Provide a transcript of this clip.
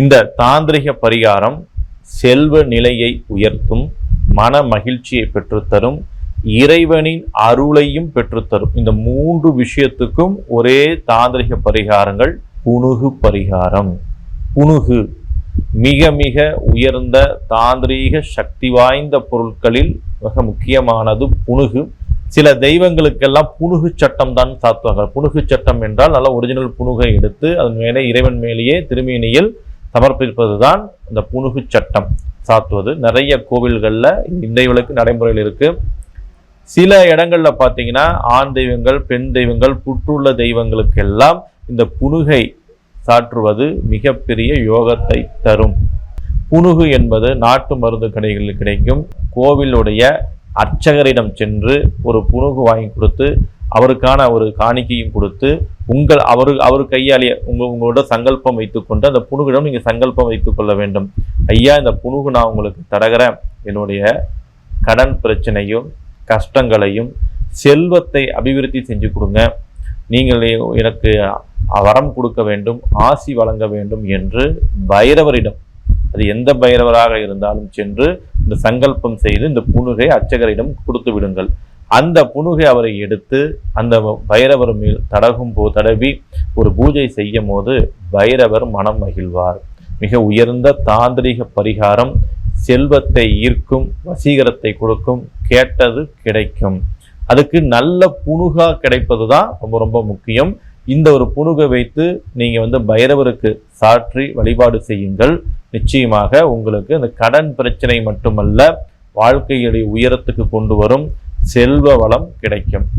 இந்த தாந்திரிக பரிகாரம் செல்வ நிலையை உயர்த்தும் மன மகிழ்ச்சியை பெற்றுத்தரும் இறைவனின் அருளையும் பெற்றுத்தரும். இந்த மூன்று விஷயத்துக்கும் ஒரே தாந்திரிக பரிகாரங்கள் புணுகு பரிகாரம். புணுகு மிக மிக உயர்ந்த தாந்திரீக சக்தி வாய்ந்த பொருட்களில் மிக முக்கியமானது புனுகு. சில தெய்வங்களுக்கெல்லாம் புணுகு சட்டம் தான் சாத்துவாங்க. புணுகு சட்டம் என்றால் நல்ல ஒரிஜினல் புனுகை எடுத்து அதன் மேலே இறைவன் மேலேயே திருமேனியில் சமர்ப்பிப்பது தான் இந்த புனுகு சட்டம். சாத்துவது. நிறைய கோவில்களில் இன்றைவளுக்கு விளக்கு நடைமுறையில் இருக்குது சில இடங்களில் பார்த்தீங்கன்னா ஆண் தெய்வங்கள் பெண் தெய்வங்கள் புற்றுள்ள தெய்வங்களுக்கெல்லாம் இந்த புனுகை சாற்றுவது மிகப்பெரிய யோகத்தை தரும். புனுகு என்பது நாட்டு மருந்து கடைகளில் கிடைக்கும். கோவிலுடைய அர்ச்சகரிடம் சென்று ஒரு புனுகு வாங்கி கொடுத்து அவருக்கான ஒரு காணிக்கையும் கொடுத்து உங்கள் அவர் அவர் கையாலேயே உங்கள் உங்களோட சங்கல்பம் வைத்துக்கொண்டு அந்த புனுகிடம் நீங்கள் சங்கல்பம் வைத்துக்கொள்ள வேண்டும். ஐயா இந்த புனுகு நான் உங்களுக்கு தரகிறேன் என்னுடைய கடன் பிரச்சனையும் கஷ்டங்களையும் செல்வத்தை அபிவிருத்தி செஞ்சு கொடுங்க. நீங்கள் எனக்கு வரம் கொடுக்க வேண்டும் ஆசி வழங்க வேண்டும் என்று பைரவரிடம் அது எந்த பைரவராக இருந்தாலும் சென்று இந்த சங்கல்பம் செய்து இந்த புனுகை அர்ச்சகரிடம் கொடுத்து விடுங்கள். அந்த புனுகை அவரை எடுத்து அந்த பைரவர் மேல் தடகும் போ தடவி ஒரு பூஜை செய்யும் போது பைரவர் மனம் மகிழ்வார். மிக உயர்ந்த தாந்திரிக பரிகாரம் செல்வத்தை ஈர்க்கும் வசீகரத்தை கொடுக்கும் கேட்டது கிடைக்கும். அதுக்கு நல்ல புனுகா கிடைப்பது தான் ரொம்ப ரொம்ப முக்கியம். இந்த ஒரு புனுகை வைத்து நீங்கள் வந்து பைரவருக்கு சாற்றி வழிபாடு செய்யுங்கள். நிச்சயமாக உங்களுக்கு இந்த கடன் பிரச்சனை மட்டுமல்ல வாழ்க்கையுடைய உயரத்துக்கு கொண்டு வரும். செல்வ வளம் கிடைக்கும்.